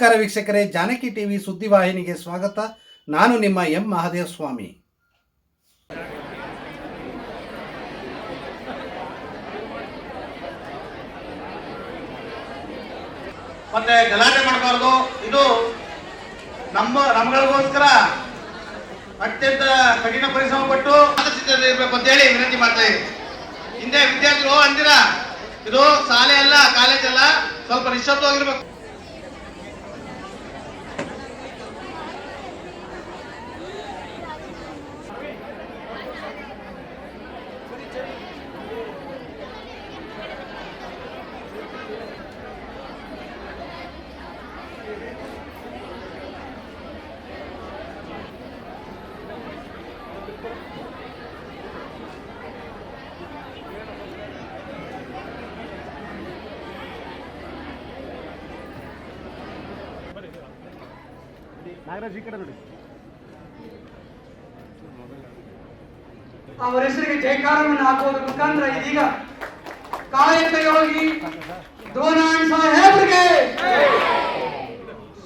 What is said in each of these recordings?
ನಮಸ್ಕಾರ ವೀಕ್ಷಕರೇ, ಜಾನಕಿ ಟಿವಿ ಸುದ್ದಿವಾಹಿನಿಗೆ ಸ್ವಾಗತ. ನಾನು ನಿಮ್ಮ ಎಂ ಮಹಾದೇವ ಸ್ವಾಮಿ ಮತ್ತೆ ಗಲಾಟೆ ಮಾಡಬಾರ್ದು. ಇದು ನಮ್ಮ, ನಮ್ಗಳಿಗೋಸ್ಕರ ಅತ್ಯಂತ ಕಠಿಣ ಪರಿಶ್ರಮ ಪಟ್ಟು ಇರಬೇಕು ಅಂತ ಹೇಳಿ ವಿನಂತಿ ಮಾಡ್ತಾ ಇದ್ದೀನಿ. ಹಿಂದೆ ವಿದ್ಯಾರ್ಥಿಗಳು ಅಂದಿರ? ಇದು ಶಾಲೆ ಅಲ್ಲ ಕಾಲೇಜ್ ಅಲ್ಲ, ಸ್ವಲ್ಪ ನಿಶ್ಶಬ್ದವಾಗಿರ್ಬೇಕು. ಅವರ ಹೆಸರಿಗೆ ಜಯಕಾರವನ್ನು ಹಾಕುವುದರ ಮುಖಾಂತರ ಇದೀಗ ಕಾಯಕಕ್ಕೆ ಹೋಗಿ ದ್ರೋಣಾಣ್ ಸಾಹೇಬ್ರಿಗೆ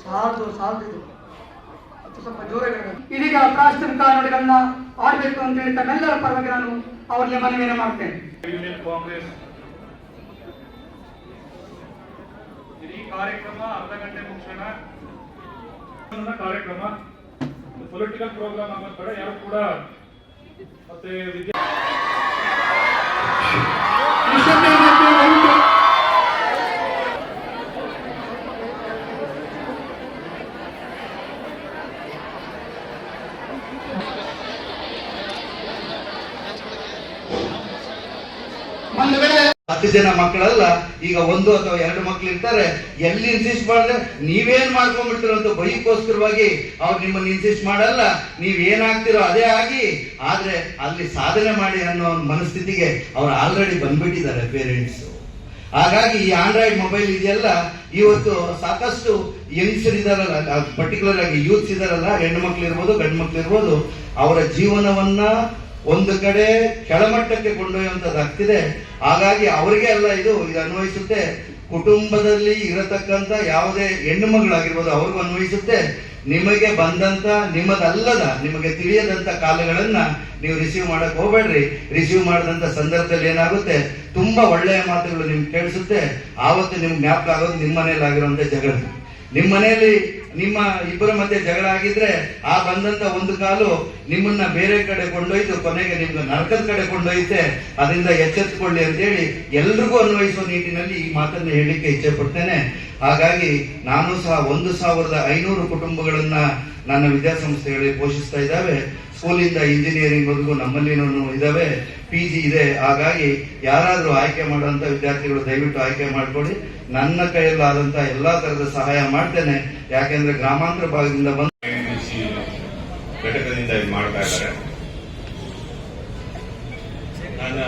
ಸಾಧು ಸಾಧು ಇದು. ಸ್ವಲ್ಪ ಜೋರಾಗಿ. ಇದೀಗ ಪ್ರಾಸ್ತಾವಿಕ ನುಡಿಗಳನ್ನ ಆಡ್ಬೇಕು ಅಂತ ಹೇಳಿ ತಮ್ಮೆಲ್ಲರ ಪರವಾಗಿ ನಾನು ಅವರಿಗೆ ಮನವಿಯನ್ನು ಮಾಡ್ತೇನೆ. ಯೂನಿಯನ್ ಕಾಂಗ್ರೆಸ್. ಈ ಕಾರ್ಯಕ್ರಮ ಅರ್ಧ ಗಂಟೆ ಮುಗಿಸೋಣ. ಕಾರ್ಯಕ್ರಮ. ಪೊಲಿಟಿಕಲ್ ಪ್ರೋಗ್ರಾಮ್ ಅಂತ ಕಡೆ ಯಾರು ಕೂಡ ಮತ್ತೆ ವಿದ್ಯಾ ನಿಶ್ಶಬ್ದ ಇರಬೇಕು, ದಯವಿಟ್ಟು. ಒಂದು ವೇಳೆ ಹತ್ತು ಜನ ಮಕ್ಕಳಲ್ಲ, ಈಗ ಒಂದು ಅಥವಾ ಎರಡು ಮಕ್ಕಳು ಇರ್ತಾರೆ, ಎಲ್ಲಿ ಇನ್ಸಿಸ್ಟ್ ಮಾಡಿದ್ರೆ ನೀವೇನ್ ಮಾಡ್ಕೊಂಡ್ಬಿಡ್ತೀರ ಅಂತ ಬೈಕೋಸ್ಕರವಾಗಿ ಅವ್ರು ನಿಮ್ಮನ್ನ ಇನ್ಸಿಸ್ಟ್ ಮಾಡಲ್ಲ. ನೀವ್ ಏನಾಗ್ತಿರೋ ಅದೇ ಆಗಿ, ಆದ್ರೆ ಅಲ್ಲಿ ಸಾಧನೆ ಮಾಡಿ ಅನ್ನೋ ಮನಸ್ಥಿತಿಗೆ ಅವ್ರು ಆಲ್ರೆಡಿ ಬಂದ್ಬಿಟ್ಟಿದ್ದಾರೆ ಪೇರೆಂಟ್ಸ್ ಹಾಗಾಗಿ ಈ ಆಂಡ್ರಾಯ್ಡ್ ಮೊಬೈಲ್ ಇದೆಯಲ್ಲ, ಇವತ್ತು ಸಾಕಷ್ಟು ಯಂಗ್ಸ್ಟರ್ ಇದಾರಲ್ಲ ಪರ್ಟಿಕ್ಯುಲರ್ ಆಗಿ ಯೂತ್ಸ್ ಇದಾರಲ್ಲ ಹೆಣ್ಣು ಮಕ್ಳು ಇರ್ಬೋದು, ಗಂಡು ಮಕ್ಳು ಇರ್ಬೋದು, ಅವರ ಜೀವನವನ್ನ ಒಂದು ಕಡೆ ಕೆಳಮಟ್ಟಕ್ಕೆ ಕೊಂಡೊಯ್ಯುವಂತದ್ದಾಗ್ತಿದೆ ಹಾಗಾಗಿ ಅವರಿಗೆ ಅಲ್ಲ ಇದು ಇದು ಅನ್ವಯಿಸುತ್ತೆ. ಕುಟುಂಬದಲ್ಲಿ ಇರತಕ್ಕಂತ ಯಾವುದೇ ಹೆಣ್ಣು ಮಗಳಾಗಿರ್ಬೋದು, ಅವ್ರಿಗೂ ಅನ್ವಯಿಸುತ್ತೆ. ನಿಮಗೆ ಬಂದಂತ ನಿಮ್ಮದಲ್ಲದ, ನಿಮಗೆ ತಿಳಿಯದಂತ ಕಾಲಗಳನ್ನ ನೀವು ರಿಸೀವ್ ಮಾಡಕ್ ಹೋಗ್ಬೇಡ್ರಿ. ರಿಸೀವ್ ಮಾಡಿದಂತ ಸಂದರ್ಭದಲ್ಲಿ ಏನಾಗುತ್ತೆ? ತುಂಬಾ ಒಳ್ಳೆಯ ಮಾತುಗಳು ನಿಮ್ಗೆ ಕೇಳಿಸುತ್ತೆ. ಆವತ್ತು ನಿಮ್ಗೆ ಜ್ಞಾಪಕ ಆಗೋದು ನಿಮ್ಮ ಮನೇಲಿ ಆಗಿರುವಂತ ಜಗಳ. ನಿಮ್ಮ ಮನೆಯಲ್ಲಿ ನಿಮ್ಮ ಇಬ್ಬರ ಮಧ್ಯೆ ಜಗಳ ಆಗಿದ್ರೆ ಆ ಬಂದಂತ ಒಂದು ಕಾಲು ನಿಮ್ಮನ್ನ ಬೇರೆ ಕಡೆ ಕೊಂಡೊಯ್ತು ಕೊನೆಗೆ ನಿಮ್ಗೆ ನರಕದ ಕಡೆ ಕೊಂಡೊಯ್ತೆ, ಅದರಿಂದ ಎಚ್ಚೆತ್ತುಕೊಳ್ಳಿ ಅಂತೇಳಿ ಎಲ್ರಿಗೂ ಅನ್ವಯಿಸುವ ನಿಟ್ಟಿನಲ್ಲಿ ಈ ಮಾತನ್ನ ಹೇಳಲಿಕ್ಕೆ ಇಚ್ಛೆ ಪಡ್ತೇನೆ. ಹಾಗಾಗಿ ನಾನು ಸಹ ಒಂದು ಸಾವಿರದ ಐನೂರು ಕುಟುಂಬಗಳನ್ನ ನನ್ನ ವಿದ್ಯಾಸಂಸ್ಥೆಗಳಿಗೆ ಪೋಷಿಸ್ತಾ ಇದ್ದಾವೆ. ಸ್ಕೂಲಿಂದ ಇಂಜಿನಿಯರಿಂಗ್ ವರೆಗೂ ನಮ್ಮಲ್ಲಿನೂ ಇದಾವೆ ಪಿ ಜಿ ಇದೆ. ಹಾಗಾಗಿ ಯಾರಾದರೂ ಆಯ್ಕೆ ಮಾಡುವಂಥ ವಿದ್ಯಾರ್ಥಿಗಳು ದಯವಿಟ್ಟು ಆಯ್ಕೆ ಮಾಡಿಕೊಡಿ ನನ್ನ ಕೈಯಲ್ಲಾದಂಥ ಎಲ್ಲಾ ಥರದ ಸಹಾಯ ಮಾಡ್ತೇನೆ. ಯಾಕೆಂದ್ರೆ ಗ್ರಾಮಾಂತರ ಭಾಗದಿಂದ ಬಂದು ಘಟಕದಿಂದ ಮಾಡ್ತಾ ಇದ್ದಾರೆ. ನಾನು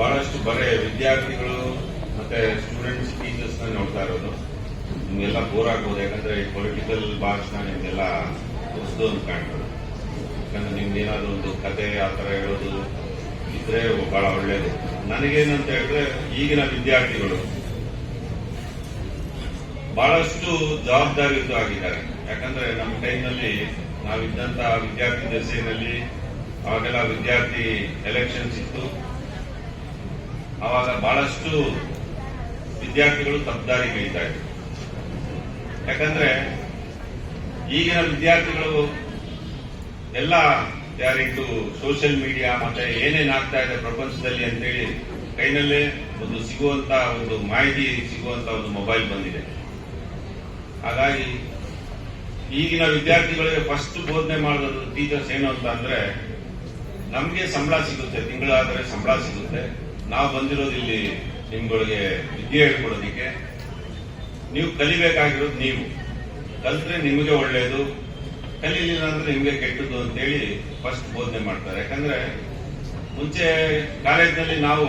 ಬಹಳಷ್ಟು ಬರೇ ವಿದ್ಯಾರ್ಥಿಗಳು ಮತ್ತೆ ಸ್ಟೂಡೆಂಟ್ಸ್ ಟೀಚರ್ಸ್ ನೋಡ್ತಾ ಇರೋದು. ನಿಮ್ಗೆಲ್ಲ ಬೋರ್ ಆಗ್ಬೋದು. ಯಾಕಂದ್ರೆ ಪೊಲಿಟಿಕಲ್ ಭಾಷಣ ನಿಮ್ಗೆಲ್ಲ ಹೊಸದು ಅಂತ ಕಾಣ್ತದೆ. ಯಾಕಂದ್ರೆ ನಿಮ್ದು ಏನಾದ್ರು ಒಂದು ಕತೆ, ಆ ತರ ಹೇಳೋದು ಇದ್ರೆ ಬಹಳ ಒಳ್ಳೇದು. ನನಗೇನಂತ ಹೇಳಿದ್ರೆ ಈಗಿನ ವಿದ್ಯಾರ್ಥಿಗಳು ಬಹಳಷ್ಟು ಜವಾಬ್ದಾರಿಯುತ ಆಗಿದ್ದಾರೆ. ಯಾಕಂದ್ರೆ ನಮ್ಮ ಟೈಮ್ನಲ್ಲಿ ನಾವಿದ್ದಂತಹ ವಿದ್ಯಾರ್ಥಿ ದಶೆಯಲ್ಲಿ ಅವಾಗೆಲ್ಲ ವಿದ್ಯಾರ್ಥಿ ಎಲೆಕ್ಷನ್ಸ್ ಇತ್ತು ಅವಾಗ ಬಹಳಷ್ಟು ವಿದ್ಯಾರ್ಥಿಗಳು ತಪ್ಪದಾರಿಗಳಿತಾ ಇದ್ರು. ಯಾಕಂದ್ರೆ ಈಗಿನ ವಿದ್ಯಾರ್ಥಿಗಳು ಎಲ್ಲ ಯಾರಿದ್ದು ಸೋಷಿಯಲ್ ಮೀಡಿಯಾ ಮತ್ತೆ ಏನೇನಾಗ್ತಾ ಇದೆ ಪ್ರಪಂಚದಲ್ಲಿ ಅಂತೇಳಿ ಕೈನಲ್ಲೇ ಒಂದು ಸಿಗುವಂತ ಒಂದು ಮಾಹಿತಿ ಸಿಗುವಂತ ಒಂದು ಮೊಬೈಲ್ ಬಂದಿದೆ. ಹಾಗಾಗಿ ಈಗಿನ ವಿದ್ಯಾರ್ಥಿಗಳಿಗೆ ಫಸ್ಟ್ ಬೋಧನೆ ಮಾಡೋದು ಟೀಚರ್ಸ್ ಏನು ಅಂತ ಅಂದ್ರೆ ನಮ್ಗೆ ಸಂಬಳ ಸಿಗುತ್ತೆ, ತಿಂಗಳಾದರೆ ಸಂಬಳ ಸಿಗುತ್ತೆ. ನಾವು ಬಂದಿರೋದು ಇಲ್ಲಿ ನಿಮ್ಗಳಿಗೆ ವಿದ್ಯೆ ಹೇಳ್ಕೊಡೋದಿಕ್ಕೆ. ನೀವು ಕಲಿಬೇಕಾಗಿರೋದು ನೀವು. ಕಲ್ತ್ರೆ ನಿಮಗೆ ಒಳ್ಳೆಯದು ಕಲೀಲಿಲ್ಲ ಅಂದ್ರೆ ನಿಮ್ಗೆ ಕೆಟ್ಟದ್ದು ಅಂತೇಳಿ ಫಸ್ಟ್ ಬೋಧನೆ ಮಾಡ್ತಾರೆ. ಯಾಕಂದ್ರೆ ಮುಂಚೆ ಕಾಲೇಜಿನಲ್ಲಿ ನಾವು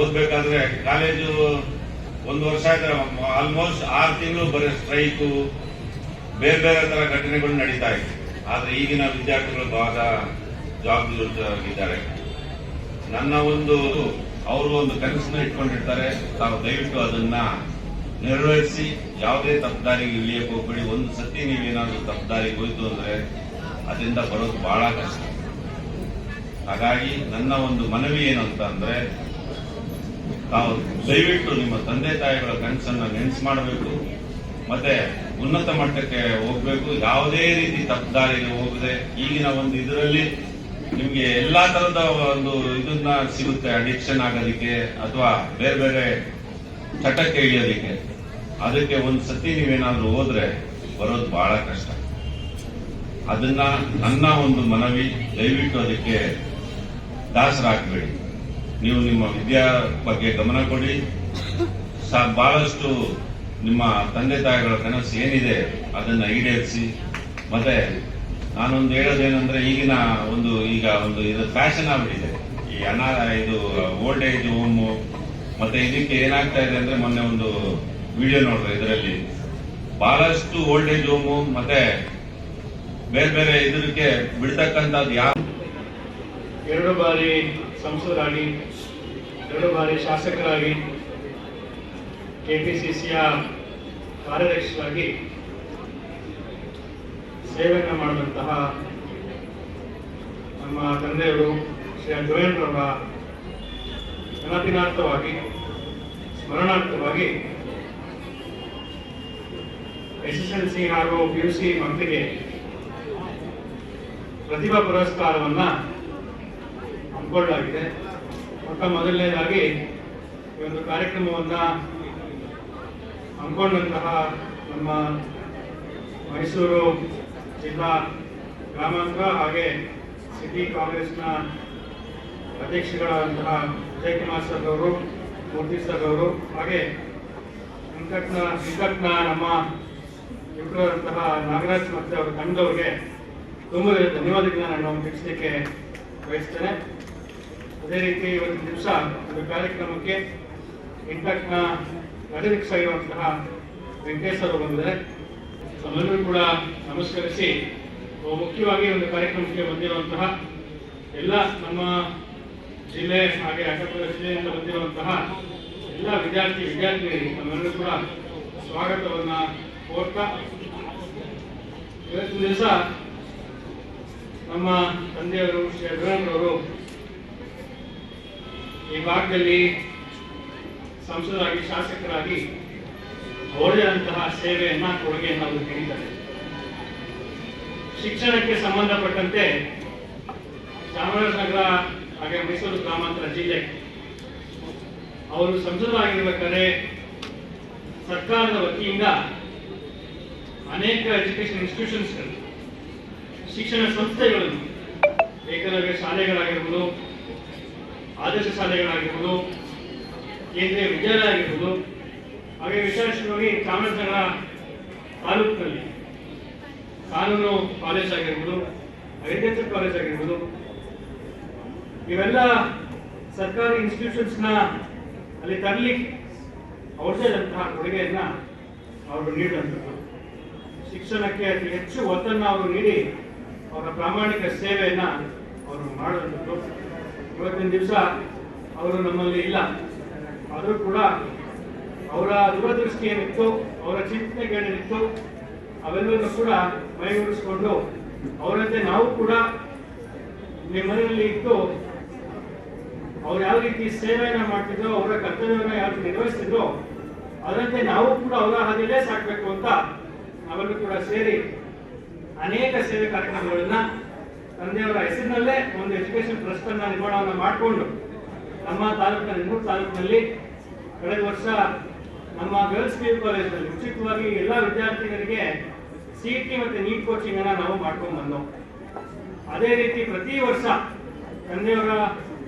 ಓದ್ಬೇಕಾದ್ರೆ ಕಾಲೇಜು ಒಂದು ವರ್ಷ ಆದ್ರೆ ಆಲ್ಮೋಸ್ಟ್ ಆರು ತಿಂಗಳು ಬರೀ ಸ್ಟ್ರೈಕು, ಬೇರೆ ಬೇರೆ ತರ ಘಟನೆಗಳು ನಡೀತಾ ಇತ್ತು. ಆದ್ರೆ ಈಗಿನ ವಿದ್ಯಾರ್ಥಿಗಳು ಬಹಳ ಜವಾಬ್ದಾರಿದ್ದಾರೆ ನನ್ನ ಒಂದು, ಅವರು ಒಂದು ಕನಸನ್ನ ಇಟ್ಕೊಂಡಿರ್ತಾರೆ. ತಾವು ದಯವಿಟ್ಟು ಅದನ್ನ ನೆರವೇರಿಸಿ ಯಾವುದೇ ತಪ್ಪದಾರಿಗೆ ಇಳಿಯಕ್ಕೆ ಹೋಗ್ಬೇಡಿ. ಒಂದು ಸತಿ ನೀವೇನಾದ್ರೂ ತಪ್ಪದಾರಿಗೆ ಹೋಯ್ತು ಅಂದ್ರೆ ಅದರಿಂದ ಬರೋದು ಬಹಳ ಕಷ್ಟ. ಹಾಗಾಗಿ ನನ್ನ ಒಂದು ಮನವಿ ಏನಂತ ಅಂದ್ರೆ, ತಾವು ದಯವಿಟ್ಟು ನಿಮ್ಮ ತಂದೆ ತಾಯಿಗಳ ಕನಸನ್ನ ನೆನ್ಸು ಮಾಡಬೇಕು. ಮತ್ತೆ ಉನ್ನತ ಮಟ್ಟಕ್ಕೆ ಹೋಗ್ಬೇಕು. ಯಾವುದೇ ರೀತಿ ತಪ್ಪದಾರಿಗೆ ಹೋಗದೆ ಈಗಿನ ಒಂದು ಇದರಲ್ಲಿ ನಿಮ್ಗೆ ಎಲ್ಲಾ ತರದ ಒಂದು ಇದನ್ನ ಸಿಗುತ್ತೆ ಅಡಿಕ್ಷನ್ ಆಗೋದಿಕ್ಕೆ ಅಥವಾ ಬೇರೆ ಬೇರೆ ಚಟಕ್ಕೆ ಇಳಿಯೋದಿಕ್ಕೆ ಅದಕ್ಕೆ ಒಂದು ಸತಿ ನೀವೇನಾದ್ರೂ ಹೋದ್ರೆ ಬರೋದು ಬಹಳ ಕಷ್ಟ. ಅದನ್ನ ನನ್ನ ಒಂದು ಮನವಿ, ದಯವಿಟ್ಟು ಅದಕ್ಕೆ ದಾಸರಾಗಬೇಡಿ. ನೀವು ನಿಮ್ಮ ವಿದ್ಯಾ ಬಗ್ಗೆ ಗಮನ ಕೊಡಿ. ಬಹಳಷ್ಟು ನಿಮ್ಮ ತಂದೆ ತಾಯಿಗಳ ಕನಸು ಏನಿದೆ ಅದನ್ನ ಈಡೇರಿಸಿ. ಮತ್ತೆ ನಾನೊಂದು ಹೇಳೋದೇನಂದ್ರೆ ಈಗಿನ ಒಂದು ಈಗ ಒಂದು ಇದು ಫ್ಯಾಷನ್ ಆಗ್ಬಿಟ್ಟಿದೆ. ಈ ಅನಾ ಇದು ಓಲ್ಡ್ ಏಜ್ ಹೋಮು, ಮತ್ತೆ ಇದಕ್ಕೆ ಏನಾಗ್ತಾ ಇದೆ ಅಂದ್ರೆ ಮೊನ್ನೆ ಒಂದು ವಿಡಿಯೋ ನೋಡಿದ್ರೆ ಇದರಲ್ಲಿ ಬಹಳಷ್ಟು ಓಲ್ಡ್ ಏಜ್ ಹೋಮು ಮತ್ತೆ ಬೇರೆ ಬೇರೆ ಇದಕ್ಕೆ ಬಿಡ್ತಕ್ಕಂಥದ್ದು ಯಾವ ಎರಡು ಬಾರಿ ಸಂಸದರಾಗಿ ಎರಡು ಬಾರಿ ಶಾಸಕರಾಗಿ, ಕೆಪಿಸಿಸಿಯ ಕಾರ್ಯದರ್ಶಿಯಾಗಿ ಸೇವೆಯನ್ನು ಮಾಡಿದಂತಹ ನಮ್ಮ ತಂದೆಯವರು ಶ್ರೀ ಜೋಯನ್ರವರ ನೆನಪಿನಾರ್ಥವಾಗಿ ಸ್ಮರಣಾರ್ಥವಾಗಿ ಎಸ್ ಎಸ್ ಎಲ್ ಸಿ ಹಾಗೂ ಪಿ ಯು ಸಿ ಮಕ್ಕಳಿಗೆ ಪ್ರತಿಭಾ ಪುರಸ್ಕಾರವನ್ನು ಹಮ್ಮಿಕೊಳ್ಳಲಾಗಿದೆ. ಮೊಟ್ಟ ಮೊದಲನೇದಾಗಿ ಈ ಒಂದು ಕಾರ್ಯಕ್ರಮವನ್ನು ಹಮ್ಮಿಕೊಂಡಂತಹ ನಮ್ಮ ಮೈಸೂರು ಜಿಲ್ಲಾ ಗ್ರಾಮಾಂತರ ಹಾಗೆ ಸಿಟಿ ಕಾಂಗ್ರೆಸ್ನ ಅಧ್ಯಕ್ಷಗಳಾದಂತಹ ವಿಜಯಕುಮಾರ್ ಸರ್ ಅವರು, ಮೂರ್ತಿ ಸರ್ ಅವರು ಹಾಗೆ ಸಂಕಟ್ನ ಸಿಂಕಟ್ನ ನಮ್ಮ ಯುವಕರಾದಂತಹ ನಾಗರಾಜ್ ಮತ್ತು ಅವರ ತಂಡದವ್ರಿಗೆ ತುಂಬ ಧನ್ಯವಾದಗಳನ್ನ ನಾನು ತಿಳಿಸಲಿಕ್ಕೆ ಬಯಸ್ತೇನೆ. ಅದೇ ರೀತಿ ಇವತ್ತಿನ ದಿವಸ ಒಂದು ಕಾರ್ಯಕ್ರಮಕ್ಕೆ ಇಂಟಕ್ನ ಅಧ್ಯಕ್ಷರಾಗಿರುವಂತಹ ವೆಂಕಟೇಶ್ ಅವರು ಬಂದಿದ್ದಾರೆ. ತಮ್ಮೆಲ್ಲರೂ ಕೂಡ ನಮಸ್ಕರಿಸಿ ಮುಖ್ಯವಾಗಿ ಒಂದು ಕಾರ್ಯಕ್ರಮಕ್ಕೆ ಬಂದಿರುವಂತಹ ಎಲ್ಲ ನಮ್ಮ ಜಿಲ್ಲೆ ಹಾಗೆ ಅಕ್ಕಪಕ್ಕ ಜಿಲ್ಲೆಯಿಂದ ಬಂದಿರುವಂತಹ ಎಲ್ಲ ವಿದ್ಯಾರ್ಥಿ, ವಿದ್ಯಾರ್ಥಿನಿಯರಿಗೆ ನಮ್ಮೆಲ್ಲರೂ ಕೂಡ ಸ್ವಾಗತವನ್ನ ಕೋರ್ತಾ ಇವತ್ತಿನ ದಿವಸ ನಮ್ಮ ತಂದೆಯವರು ಶ್ರೀ ಅಭಿರಾಮ್ರವರು ಈ ಭಾಗದಲ್ಲಿ ಸಂಸದರಾಗಿ ಶಾಸಕರಾಗಿ ಅವರದೇ ಆದಂತಹ ಸೇವೆಯನ್ನ ಕೊಡುಗೆಯನ್ನು ಅವರು ನೀಡಿದ್ದಾರೆ. ಶಿಕ್ಷಣಕ್ಕೆ ಸಂಬಂಧಪಟ್ಟಂತೆ ಚಾಮರಾಜನಗರ ಹಾಗೆ ಮೈಸೂರು ಗ್ರಾಮಾಂತರ ಜಿಲ್ಲೆ ಅವರು ಸಂಸದರಾಗಿರ್ಬೇಕಾದ್ರೆ ಸರ್ಕಾರದ ವತಿಯಿಂದ ಅನೇಕ ಎಜುಕೇಶನ್ ಇನ್ಸ್ಟಿಟ್ಯೂಷನ್ಸ್ಗಳು ಶಿಕ್ಷಣ ಸಂಸ್ಥೆಗಳನ್ನು ಏಕಲವ್ಯ ಶಾಲೆಗಳಾಗಿರ್ಬೋದು, ಆದರ್ಶ ಶಾಲೆಗಳಾಗಿರ್ಬೋದು, ಕೇಂದ್ರೀಯ ವಿದ್ಯಾಲಯ ಆಗಿರ್ಬೋದು, ಹಾಗೆ ವಿಶೇಷವಾಗಿ ಚಾಮರಾಜನಗರ ತಾಲೂಕಿನಲ್ಲಿ ಕಾನೂನು ಕಾಲೇಜ್ ಆಗಿರ್ಬೋದು, ಅಗ್ರಿಕಲ್ಚರ್ ಕಾಲೇಜ್ ಆಗಿರ್ಬೋದು, ಇವೆಲ್ಲ ಸರ್ಕಾರಿ ಇನ್ಸ್ಟಿಟ್ಯೂಷನ್ಸ್ನ ಅಲ್ಲಿ ತರಲಿಕ್ಕೆ ಅವ್ರದ್ದೇ ಆದಂತಹ ಕೊಡುಗೆಯನ್ನ ಅವರು ನೀಡಿದಂಥದ್ದು ಶಿಕ್ಷಣಕ್ಕೆ ಅತಿ ಹೆಚ್ಚು ಒತ್ತನ್ನು ಅವರು ನೀಡಿ ಅವರ ಪ್ರಾಮಾಣಿಕ ಸೇವೆಯನ್ನು ಅವರು ಮಾಡುವಂಥದ್ದು. ಇವತ್ತಿನ ದಿವಸ ಅವರು ನಮ್ಮಲ್ಲಿ ಇಲ್ಲ. ಆದರೂ ಕೂಡ ಅವರ ದೂರದೃಷ್ಟಿ ಏನಿತ್ತು ಅವರ ಚಿಂತನೆಗಳೇನಿತ್ತು ಅವೆಲ್ಲವನ್ನು ಕೂಡ ಮೈಗೂಡಿಸ್ಕೊಂಡು ಅವರಂತೆ ನಾವು ಕೂಡ ನಿಮ್ಮ ಮನೆಯಲ್ಲಿ ಇದ್ದು ಅವ್ರು ಯಾವ ರೀತಿ ಸೇವೆಯನ್ನು ಮಾಡ್ತಿದ್ರು ಅವರ ಕರ್ತವ್ಯವನ್ನು ಯಾವ ರೀತಿ ನಿರ್ವಹಿಸ್ತಿದ್ರು ಅದರಂತೆ ನಾವು ಕೂಡ ಅವರ ಹಾದಿಯಲ್ಲೇ ಸಾಕ್ಬೇಕು ಅಂತ ನಾವೆಲ್ಲರೂ ಕೂಡ ಸೇರಿ ಅನೇಕ ಸೇವೆ ಕಾರ್ಯಕ್ರಮಗಳನ್ನ ತಂದೆಯವರ ಹೆಸರಿನಲ್ಲೇ ಒಂದು ಎಜುಕೇಶನ್ ಟ್ರಸ್ಟ್ ಅನ್ನ ನಿರ್ಮಾಣವನ್ನು ಮಾಡಿಕೊಂಡು ನಮ್ಮ ತಾಲೂಕಿನ ನಿಮ್ಮೂರು ತಾಲೂಕಿನಲ್ಲಿ ಕಳೆದ ವರ್ಷ ನಮ್ಮ ಗರ್ಲ್ಸ್ ಪಿ ಕಾಲೇಜಲ್ಲಿ ಉಚಿತವಾಗಿ ಎಲ್ಲ ವಿದ್ಯಾರ್ಥಿಗಳಿಗೆ ಸಿ ಟಿ ಮತ್ತು ನೀಟ್ ಕೋಚಿಂಗ್ ಅನ್ನ ನಾವು ಮಾಡ್ಕೊಂಡು ಬಂದವು. ಅದೇ ರೀತಿ ಪ್ರತಿ ವರ್ಷ ತಂದೆಯವರ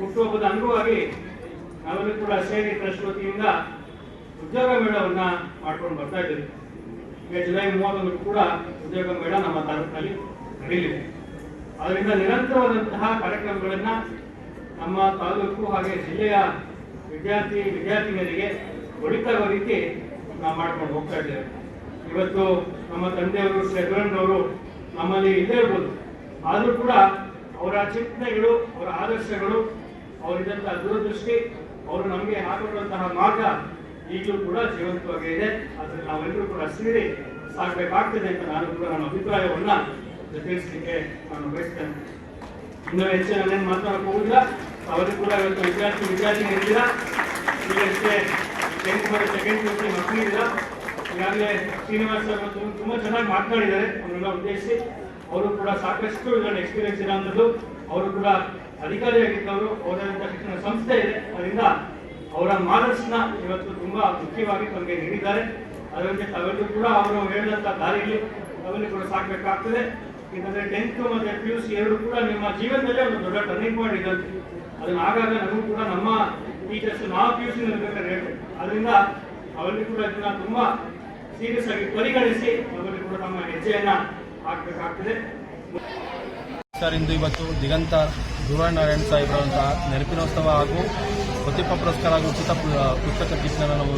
ಹುಟ್ಟುಹಬ್ಬದ ಅಂಗವಾಗಿ ನಾವೆಲ್ಲರೂ ಕೂಡ ಸೇರಿ ಟ್ರಸ್ಟ್ ವತಿಯಿಂದ ಉದ್ಯೋಗ ಮೇಳವನ್ನ ಮಾಡ್ಕೊಂಡು ಬರ್ತಾ ಇದ್ದೀವಿ. ಈಗ ಜುಲೈ ಮೂವತ್ತೊಂದು ಕೂಡ ಉದ್ಯೋಗ ಮೇಳ ನಮ್ಮ ತಾಲೂಕಿನಲ್ಲಿ ನಡೆಯಲಿದೆ. ಅದರಿಂದ ನಿರಂತರವಾದಂತಹ ಕಾರ್ಯಕ್ರಮಗಳನ್ನ ನಮ್ಮ ತಾಲೂಕು ಹಾಗೆ ಜಿಲ್ಲೆಯ ವಿದ್ಯಾರ್ಥಿ, ವಿದ್ಯಾರ್ಥಿನಿಯರಿಗೆ ಒಳಿತಾಗುವ ರೀತಿ ನಾವು ಮಾಡ್ಕೊಂಡು ಹೋಗ್ತಾ ಇದ್ದೇವೆ. ಇವತ್ತು ನಮ್ಮ ತಂದೆಯವರು, ಶ್ರೀ ಅವರು ನಮ್ಮಲ್ಲಿ ಇಲ್ಲೇ ಇರ್ಬೋದು. ಆದರೂ ಕೂಡ ಅವರ ಚಿಂತನೆಗಳು, ಅವರ ಆದರ್ಶಗಳು, ಅವರಿದ್ದಂತಹ ದೂರದೃಷ್ಟಿ, ಅವರು ನಮಗೆ ಹಾಕಿರುವಂತಹ ಮಾರ್ಗ ಈಗಲೂ ಕೂಡ ಜೀವಂತವಾಗಿ ಇದೆ. ಆದರೆ ನಾವೆಲ್ಲರೂ ಕೂಡ ಸೇರಿ ಸಾಗಬೇಕಾಗ್ತದೆ ಅಂತ ನಾನು ಕೂಡ ನನ್ನ ಅಭಿಪ್ರಾಯವನ್ನ ತಿಳಿಸ್ಲಿಕ್ಕೆ ನಾನು ಬಯಸ್ತೇನೆ. ಇನ್ನೂ ಹೆಚ್ಚು ನಾನೇನು ಮಾತನಾಡಕ್ಕೆ ಹೋಗುದಿಲ್ಲ. ಅವರಿಗೂ ಕೂಡ ಇವತ್ತು ವಿದ್ಯಾರ್ಥಿ ವಿದ್ಯಾರ್ಥಿ ಇದ್ದೀರಾ? ಈಗಷ್ಟೇ ಟೆಂತ್ ಮತ್ತು ಸೆಕೆಂಡ್ ಪಿ ಮಕ್ಕಳು ಮಕ್ಕಳಿದ್ದೀರಾ ಈಗಾಗಲೇ ಶ್ರೀನಿವಾಸ್ ಅವರು ತುಂಬ ಚೆನ್ನಾಗಿ ಮಾತನಾಡಿದ್ದಾರೆ ಅವರೆಲ್ಲ ಉದ್ದೇಶಿಸಿ ಅವರು ಕೂಡ ಸಾಕಷ್ಟು ಇದರಲ್ಲಿ ಎಕ್ಸ್ಪೀರಿಯನ್ಸ್ ಇರೋಂಥದ್ದು ಅವರು ಕೂಡ ಅಧಿಕಾರಿಯಾಗಿದ್ದವರು ಅವರಂತ ಶಿಕ್ಷಣ ಸಂಸ್ಥೆ ಇದೆ. ಅದರಿಂದ ಅವರ ಮಾರ್ಗದರ್ಶನ ಇವತ್ತು ತುಂಬಾ ಮುಖ್ಯವಾಗಿ ತಮಗೆ ನೀಡಿದ್ದಾರೆ. ಅದರಂತೆ ತಾವೆಲ್ಲರೂ ಕೂಡ ಅವರು ಹೇಳಿದಂತ ದಾರಿಯಲ್ಲಿ ತಾವೆಲ್ಲೂ ಕೂಡ ಸಾಕಬೇಕಾಗ್ತದೆ. ಯಾಕಂದ್ರೆ ಟೆಂತ್ ಮತ್ತೆ ಪಿ ಯು ಸಿ ಎರಡು ಕೂಡ ನಿಮ್ಮ ಜೀವನದಲ್ಲೇ ಒಂದು ದೊಡ್ಡ ಟರ್ನಿಂಗ್ ಪಾಯಿಂಟ್ ಇದ್ದಂತೆ. ಅದನ್ನ ಆಗಾಗ ನಮಗೂ ಕೂಡ ನಮ್ಮ ಟೀಚರ್ಸ್ ನಾವು ಪಿ ಯು ಸಿ ಬೇಕಾದ್ರೆ ಹೇಳ್ತೇವೆ. ಅದರಿಂದ ಅವರಲ್ಲಿ ಕೂಡ ಇದನ್ನ ತುಂಬಾ ಸೀರಿಯಸ್ ಆಗಿ ಪರಿಗಣಿಸಿ ಅವರಲ್ಲಿ ಕೂಡ ತಮ್ಮ ಹೆಜ್ಜೆಯನ್ನ ಹಾಕಬೇಕಾಗ್ತದೆ. ಸರ್, ಇಂದು ಇವತ್ತು ದಿಗಂತ ನಾರಾಯಣ ಸಾಹೇಬ್ರಂತಹ ನೆನಪಿನೋತ್ಸವ ಹಾಗೂ ಪ್ರತಿಭಾ ಪುರಸ್ಕಾರ ಹಾಗೂ ಉಚಿತ ಪುಸ್ತಕ ಕಿಟ್ನ ನಾವು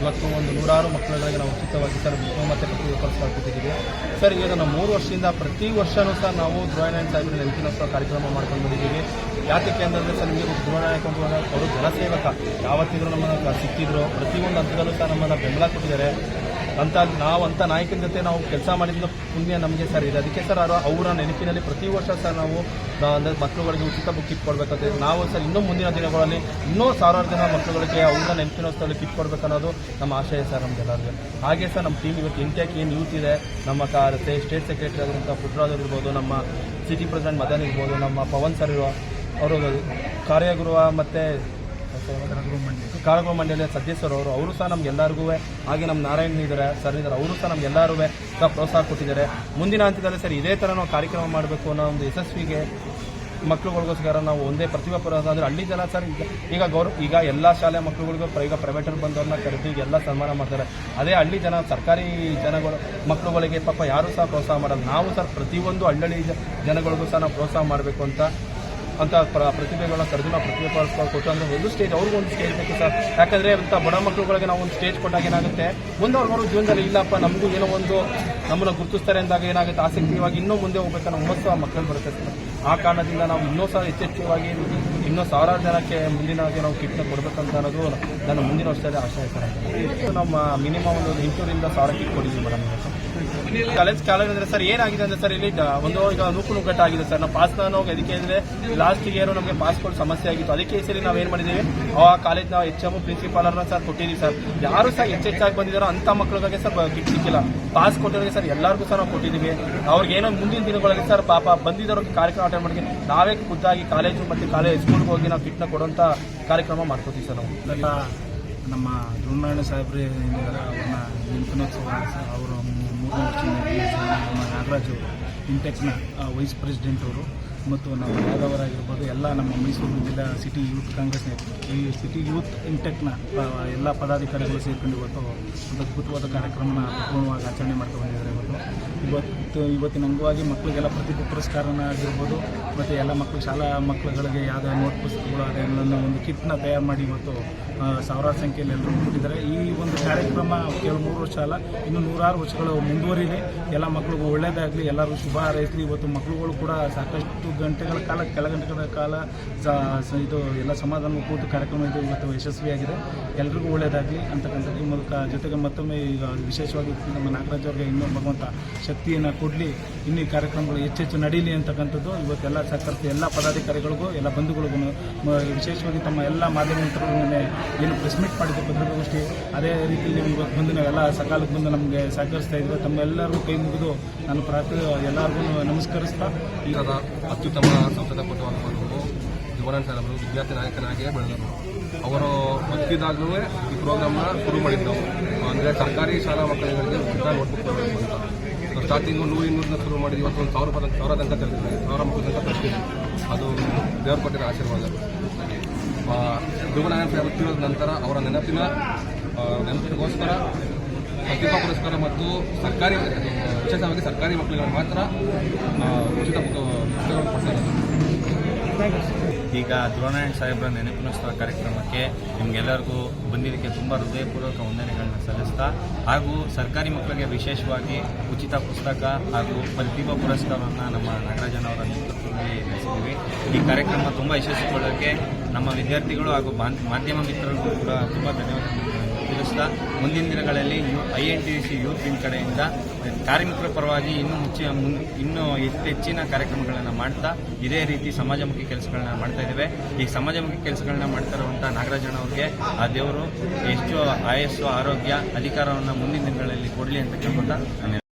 ಇವತ್ತು ಒಂದು ನೂರಾರು ಮಕ್ಕಳುಗಳಿಗೆ ನಾವು ಉಚಿತವಾಗಿ ಸರ್ ಮತ್ತು ಪ್ರತಿಭಾ ಪುರಸ್ಕಾರ ಕೊಟ್ಟಿದ್ದೀವಿ. ಸರ್ ಈಗ ನಾವು ಮೂರು ವರ್ಷದಿಂದ ಪ್ರತಿ ವರ್ಷವೂ ಸಹ ನಾವು ಧ್ರುವನಾಯಕ ಸಾಹೇಬರ ನೆನಪಿನೋತ್ಸವ ಕಾರ್ಯಕ್ರಮ ಮಾಡ್ಕೊಂಡು ಬಂದಿದ್ದೀವಿ. ಯಾತಕ್ಕೆ ಅಂತಂದರೆ ಸರ್, ನಿಮಗೆ ಧ್ರುವನಾಯಕ ಅವರು ಜನಸೇವಕ ಯಾವತ್ತಿದ್ರು ನಮ್ಮನ್ನು ಸಿಕ್ಕಿದ್ರು. ಪ್ರತಿಯೊಂದು ಹಂತದಲ್ಲೂ ಸಹ ನಮ್ಮನ್ನು ಬೆಂಬಲ ಕೊಟ್ಟಿದ್ದಾರೆ. ಅಂತ ನಾವು ಅಂತ ನಾಯಕನ ಜೊತೆ ನಾವು ಕೆಲಸ ಮಾಡಿದ ಪುಣ್ಯ ನಮಗೆ ಸರ್ ಇದೆ. ಅದಕ್ಕೆ ಸರ್ ಅವರು ನೆನಪಿನಲ್ಲಿ ಪ್ರತಿ ವರ್ಷ ಸರ್ ನಾವು ಅಂದರೆ ಮಕ್ಕಳುಗಳಿಗೆ ಉಚಿತ ಬುಕ್ ಕಿಟ್ ಕೊಡಬೇಕಂತ ನಾವು ಸರ್ ಇನ್ನೂ ಮುಂದಿನ ದಿನಗಳಲ್ಲಿ ಇನ್ನೂ ಸಾವಿರಾರು ಜನ ಮಕ್ಕಳುಗಳಿಗೆ ಅವರ ನೆನಪಿನೋತ್ಸವದಲ್ಲಿ ಕಿಟ್ ಕೊಡಬೇಕನ್ನೋದು ನಮ್ಮ ಆಶಯ ಸರ್ ನಮ್ಗೆಲ್ಲರಿಗೆ ಹಾಗೆ ಸರ್ ನಮ್ಮ ಟೀಮ್ ಇವತ್ತು ಇಂಟ್ಯಾಕ್ ಏನು ಯೂತ್ ಇದೆ. ನಮ್ಮ ಸ್ಟೇಟ್ ಸೆಕ್ರೆಟರಿ ಆದಂಥ ಪುಟ್ರಾಜ್ ಇರ್ಬೋದು, ನಮ್ಮ ಸಿಟಿ ಪ್ರೆಸಿಡೆಂಟ್ ಮದನ್ ಇರ್ಬೋದು, ನಮ್ಮ ಪವನ್ ಸರ್ ಇರೋ ಅವರು ಕಾರ್ಯಗೃಹ ಮತ್ತು ಕಾರ್ಯಕ್ರಮ ಮಂಡಳಿಯ ಸದಸ್ಯರು ಅವರು ಅವರು ಸಹ ನಮ್ಗೆಲ್ಲರಿಗೂ ಹಾಗೆ ನಮ್ಮ ನಾರಾಯಣ್ ಇದ್ದಾರೆ ಸರ್ ಇದ್ದಾರೆ ಅವರು ಸಹ ನಮ್ಗೆಲ್ಲರೂ ಸಹ ಪ್ರೋತ್ಸಾಹ ಕೊಟ್ಟಿದ್ದಾರೆ. ಮುಂದಿನ ಹಂತದಲ್ಲಿ ಸರ್ ಇದೇ ಥರ ನಾವು ಕಾರ್ಯಕ್ರಮ ಮಾಡಬೇಕು ಅನ್ನೋ ಒಂದು ಯಶಸ್ವಿಗೆ ಮಕ್ಕಳುಗಳಿಗೋಸ್ಕರ ನಾವು ಒಂದೇ ಪ್ರತಿಭಾ ಪುರ ಅಂದರೆ ಹಳ್ಳಿ ಜನ ಸರ್, ಈಗ ಈಗ ಗೌರವ, ಈಗ ಎಲ್ಲ ಶಾಲೆ ಮಕ್ಕಳುಗಳಿಗೂ ಈಗ ಪ್ರೈವೇಟಲ್ಲಿ ಬಂದವ್ರನ್ನ ಕರೆದು ಎಲ್ಲ ಸನ್ಮಾನ ಮಾಡ್ತಾರೆ. ಅದೇ ಹಳ್ಳಿ ಜನ, ಸರ್ಕಾರಿ ಜನಗಳು ಮಕ್ಕಳುಗಳಿಗೆ ಪಾಪ ಯಾರು ಸಹ ಪ್ರೋತ್ಸಾಹ ಮಾಡಲ್ಲ. ನಾವು ಸರ್ ಪ್ರತಿಯೊಂದು ಹಳ್ಳಿ ಜನಗಳಿಗೂ ಸಹ ನಾವು ಪ್ರೋತ್ಸಾಹ ಮಾಡಬೇಕು ಅಂತ ಅಂತ ಪ್ರ- ಪ್ರತಿಭೆಗಳನ್ನ ಕರೆದು ನಾವು ಪ್ರತಿಭೆ ಕೊಟ್ಟು ಒಂದು ಸ್ಟೇಜ್ ಅವ್ರಿಗೂ ಒಂದು ಸ್ಟೇಜ್ ಬೇಕು ಸರ್. ಯಾಕಂದ್ರೆ ಅಂತ ಬಡ ಮಕ್ಕಳುಗಳಿಗೆ ನಾವು ಒಂದು ಸ್ಟೇಜ್ ಕೊಟ್ಟಾಗ ಏನಾಗುತ್ತೆ? ಮುಂದೆ ಅವ್ರವರು ಜೀವನದಲ್ಲಿ ಇಲ್ಲಪ್ಪ, ನಮಗೂ ಏನೋ ಒಂದು ನಮ್ಮನ್ನ ಗುರುತಿಸ್ತಾರೆ ಅಂದಾಗ ಏನಾಗುತ್ತೆ? ಆಸಕ್ತಿಯವಾಗಿ ಇನ್ನೂ ಮುಂದೆ ಹೋಗ್ಬೇಕನ್ನೋ ಹುಮ್ಮಸ್ಸು ಆ ಮಕ್ಕಳು ಬರುತ್ತೆ ಸರ್. ಆ ಕಾರಣದಿಂದ ನಾವು ಇನ್ನೂ ಸಹ ಹೆಚ್ಚೆಚ್ಚುವಾಗಿ ಇನ್ನೂ ಸಾವಿರಾರು ಜನಕ್ಕೆ ಮುಂದಿನ ನಾವು ಕಿಟ್ನ ಕೊಡಬೇಕಂತ ಅನ್ನೋದು ನನ್ನ ಮುಂದಿನ ವರ್ಷದಲ್ಲಿ ಆಶಯ ಸರ್. ನಮ್ಮ ಮಿನಿಮಮ್ ಒಂದು ಎಂಟುನೂರಿಂದ ಸಾವಿರ ಕಿಟ್ ಕೊಡಿದ್ವಿ ಮೇಡಮ್ ಕಾಲೇಜ್ ಕಾಲೇಜ್ ಅಂದ್ರೆ ಸರ್ ಏನಾಗಿದೆ ಅಂದ್ರೆ ಸರ್ ಇಲ್ಲಿ ಒಂದು ಈಗ ನೂಕು ನುಗ್ಗಟ್ಟು ಆಗಿದೆ ಸರ್ ನಾವು ಪಾಸ್ ನಾನು ಅದಕ್ಕೆ ಅಂದ್ರೆ ಲಾಸ್ಟ್ ಇಯರ್ ನಮಗೆ ಪಾಸ್ಪೋರ್ಟ್ ಸಮಸ್ಯೆ ಆಗಿತ್ತು. ಅದಕ್ಕೆ ಸರಿ ನಾವು ಏನು ಮಾಡಿದ್ದೀವಿ? ಆ ಕಾಲೇಜ್ ನಾವು ಎಚ್ ಎಂ ಪ್ರಿನ್ಸಿಪಾಲ್ ಅವ್ರನ್ನ ಸರ್ ಕೊಟ್ಟಿದ್ದೀವಿ ಸರ್ ಯಾರು ಸಹ ಹೆಚ್ಚೆಚ್ಚಾಗಿ ಬಂದಿದಾರೋ ಅಂತ ಮಕ್ಕಳಿಗೆ ಸರ್ ಕಿಟ್ ಸಿಕ್ಕಿಲ್ಲ. ಪಾಸ್ ಕೊಟ್ಟಿರೋ ಸರ್ ಎಲ್ಲರಿಗೂ ಸಹ ನಾವು ಕೊಟ್ಟಿದ್ದೀವಿ. ಅವ್ರಿಗೆ ಏನೋ ಮುಂದಿನ ದಿನಗಳಲ್ಲಿ ಸರ್ ಪಾಪ ಬಂದಿದ್ದವ್ರಿಗೆ ಕಾರ್ಯಕ್ರಮ ಅಟೆಂಡ್ ಮಾಡಿ ನಾವೇ ಖುದ್ದಾಗಿ ಕಾಲೇಜು ಮತ್ತು ಕಾಲೇಜ್ ಸ್ಕೂಲ್ಗೆ ಹೋಗಿ ನಾವು ಕಿಟ್ನ ಕೊಡುವಂಥ ಕಾರ್ಯಕ್ರಮ ಮಾಡ್ಕೋತೀವಿ ಸರ್ ನಾವು. ನಮ್ಮ ಧ್ರುವನಾರಾಯಣ ಸಾಹೇಬ್ರು ಏನಿದ್ದಾರೆ ಅವ್ರನ್ನ ನೆನಪಿನೋತ್ಸವ ಅವರು ನಾಗರಾಜ್ ಅವರು ಇಂಟೆಕ್ನ ವೈಸ್ ಪ್ರೆಸಿಡೆಂಟ್ ಅವರು ಮತ್ತು ನಮ್ಮ ಯಾದವರಾಗಿರ್ಬೋದು, ಎಲ್ಲ ನಮ್ಮ ಮೈಸೂರು ಜಿಲ್ಲಾ ಸಿಟಿ ಯೂತ್ ಕಾಂಗ್ರೆಸ್ ಈ ಸಿಟಿ ಯೂತ್ ಇಂಟೆಕ್ನ ಎಲ್ಲ ಪದಾಧಿಕಾರಿಗಳು ಸೇರ್ಕೊಂಡು ಇವತ್ತು ಒಂದು ಅದ್ಭುತವಾದ ಕಾರ್ಯಕ್ರಮನ ಪೂರ್ಣವಾಗಿ ಆಚರಣೆ ಮಾಡ್ತಾ ಬಂದಿದ್ದಾರೆ ಇವತ್ತು. ಇವತ್ತು, ಇವತ್ತಿನ ಅಂಗವಾಗಿ ಮಕ್ಕಳಿಗೆಲ್ಲ ಪ್ರತಿಭೆ ಪುರಸ್ಕಾರನ ಆಗಿರ್ಬೋದು, ಮತ್ತು ಎಲ್ಲ ಮಕ್ಕಳು ಶಾಲಾ ಮಕ್ಕಳುಗಳಿಗೆ ಯಾವುದೇ ನೋಟ್ ಪುಸ್ತಕಗಳು ಅದೆಲ್ಲ ಒಂದು ಕಿಟ್ನ ತಯಾರು ಮಾಡಿ ಇವತ್ತು ಸಾವಿರಾರು ಸಂಖ್ಯೆಯಲ್ಲಿ ಎಲ್ಲರೂ ಕೊಟ್ಟಿದ್ದಾರೆ. ಈ ಒಂದು ಕಾರ್ಯಕ್ರಮ ಕೆಲವು ಮೂರು ವರ್ಷ ಅಲ್ಲ, ಇನ್ನು ನೂರಾರು ವರ್ಷಗಳು ಮುಂದುವರಿದೆ. ಎಲ್ಲ ಮಕ್ಕಳಿಗೂ ಒಳ್ಳೆಯದಾಗಲಿ ಎಲ್ಲರೂ ಶುಭ ಹಾರೈಸಲಿ. ಇವತ್ತು ಮಕ್ಕಳುಗಳು ಕೂಡ ಸಾಕಷ್ಟು ಗಂಟೆಗಳ ಕಾಲ ಕೆಲ ಗಂಟೆಗಳ ಕಾಲ ಇದು ಎಲ್ಲ ಸಮಾಧಾನ ಕೂತು ಕಾರ್ಯಕ್ರಮ ಇದು ಇವತ್ತು ಯಶಸ್ವಿಯಾಗಿದೆ. ಎಲ್ರಿಗೂ ಒಳ್ಳೆಯದಾಗಲಿ ಅಂತಕ್ಕಂಥದ್ದು. ಈ ಮೂಲಕ ಜೊತೆಗೆ ಮತ್ತೊಮ್ಮೆ ಈಗ ವಿಶೇಷವಾಗಿ ನಮ್ಮ ನಾಗರಾಜ್ ಅವರಿಗೆ ಇನ್ನೂ ಭಗವಂತ ಶಕ್ತಿಯನ್ನು ಕೊಡಲಿ. ಇನ್ನೂ ಈ ಕಾರ್ಯಕ್ರಮಗಳು ಹೆಚ್ಚೆಚ್ಚು ನಡೀಲಿ ಅಂತಕ್ಕಂಥದ್ದು. ಇವತ್ತೆಲ್ಲ ಸರ್ಕಾರದ ಎಲ್ಲ ಪದಾಧಿಕಾರಿಗಳಿಗೂ, ಎಲ್ಲ ಬಂಧುಗಳಿಗೂ ವಿಶೇಷವಾಗಿ ತಮ್ಮ ಎಲ್ಲ ಮಾಧ್ಯಮ ನಿನ್ನೆ ಏನು ಪ್ರೆಸ್ ಮೀಟ್ ಮಾಡಿದ್ದು ಪತ್ರಿಕಾಗೋಷ್ಠಿ ಅದೇ ನೀವು ಇವತ್ತು ಬಂದು ನಾವೆಲ್ಲ ಸಕಾಲಕ್ಕೆ ಬಂದು ನಮಗೆ ಸಹಕರಿಸ್ತಾ ಇದ್ದೀವಿ ತಮ್ಮೆಲ್ಲರಿಗೂ ಕೈ ಮುಗಿದು ನಾನು ಪ್ರಾರ್ಥನೆ ಎಲ್ಲರಿಗೂ ನಮಸ್ಕರಿಸ್ತಾ. ಈ ಈ ಅತ್ಯುತ್ತಮ ಸಂಸದ ಕುಟುಂಬ ಜೋರನ್ ಸರ್ ಅವರು ವಿದ್ಯಾರ್ಥಿ ನಾಯಕನಾಗಿಯೇ ಬೆಳೆದರು. ಅವರು ಬದುಕಿದಾಗಲೂ ಈ ಪ್ರೋಗ್ರಾಮ್ನ ಶುರು ಮಾಡಿದ್ದವು ಅಂದರೆ ಸರ್ಕಾರಿ ಶಾಲಾ ಮಕ್ಕಳಿಗೆ ಉಚಿತ ನೋಟ್ಬುಕ್ ಕೊಡಬೇಕು ಅಂತ. ಸ್ಟಾರ್ಟಿಂಗು ನೂರು ಇನ್ನೂರನ್ನ ಶುರು ಮಾಡಿದ್ವಿ ಇವತ್ತು ಒಂದು ಸಾವಿರ ರೂಪಾಯಿ, ಸಾವಿರ ತನಕ ತೆರೆದಿದ್ದೀವಿ ಸಾವಿರ ಮಕ್ಕಳ ತನಕ ಅದು ದೇವ್ರ ಕೊಟ್ಟಿರೋ ಆಶೀರ್ವಾದ ಧ್ರುವನಾರಾಯಣ ಸರ್ ತಿಳಿದ ನಂತರ ಅವರ ನೆನಪಿನ ನೆನಪಿಗೋಸ್ಕರ, ಪ್ರತಿಭಾ ಪುರಸ್ಕಾರ ಮತ್ತು ಸರ್ಕಾರಿ ವಿಶೇಷವಾಗಿ ಸರ್ಕಾರಿ ಮಕ್ಕಳಿಗೆ ಮಾತ್ರ ಉಚಿತ ಪುಸ್ತಕ- ಪುಸ್ತಕಗಳನ್ನು ಕೊಡ್ತಾ ಇರೋದು. ಈಗ ಧ್ರುವನಾರಾಯಣ ಸಾಹೇಬರ ನೆನಪಿನೋತ್ಸವ ಕಾರ್ಯಕ್ರಮಕ್ಕೆ ನಿಮಗೆಲ್ಲರಿಗೂ ಬಂದಿದ್ದಕ್ಕೆ ತುಂಬ ಹೃದಯಪೂರ್ವಕ ವಂದನೆಗಳನ್ನು ಸಲ್ಲಿಸ್ತಾ, ಹಾಗೂ ಸರ್ಕಾರಿ ಮಕ್ಕಳಿಗೆ ವಿಶೇಷವಾಗಿ ಉಚಿತ ಪುಸ್ತಕ ಹಾಗೂ ಪ್ರತಿಭಾ ಪುರಸ್ಕಾರವನ್ನು ನಮ್ಮ ನಾಗರಾಜನ್ ಅವರ ನೇತೃತ್ವದಲ್ಲಿ ನಡೆಸಿದ್ದೀವಿ. ಈ ಕಾರ್ಯಕ್ರಮ ತುಂಬ ಯಶಸ್ವಿಗೊಳ್ಳೋಕ್ಕೆ ನಮ್ಮ ವಿದ್ಯಾರ್ಥಿಗಳು ಹಾಗೂ ಮಾಧ್ಯಮ ಮಿತ್ರರಿಗೂ ಕೂಡ ತುಂಬ ಧನ್ಯವಾದಗಳನ್ನು ತಿಳಿಸ್ತಾ ಮುಂದಿನ ದಿನಗಳಲ್ಲಿ U I N T C youth wing ಕಡೆಯಿಂದ ಕಾರ್ಮಿಕರ ಪರವಾಗಿ ಇನ್ನೂ ಹೆಚ್ಚಿನ ಇನ್ನೂ ಹೆಚ್ಚೆಚ್ಚಿನ ಕಾರ್ಯಕ್ರಮಗಳನ್ನು ಮಾಡ್ತಾ ಇದೇ ರೀತಿ ಸಮಾಜಮುಖಿ ಕೆಲಸಗಳನ್ನ ಮಾಡ್ತಾ ಇದ್ದೇವೆ. ಈ ಸಮಾಜಮುಖಿ ಕೆಲಸಗಳನ್ನ ಮಾಡ್ತಾ ಇರುವಂಥ ನಾಗರಾಜಣ್ಣ ಅವರಿಗೆ, ಆ ದೇವರು ಹೆಚ್ಚು ಆಯಸ್ಸು, ಆರೋಗ್ಯ, ಅಧಿಕಾರವನ್ನು ಮುಂದಿನ ದಿನಗಳಲ್ಲಿ ಕೊಡಲಿ ಅಂತ ಕೇಳ್ಕೊತಾ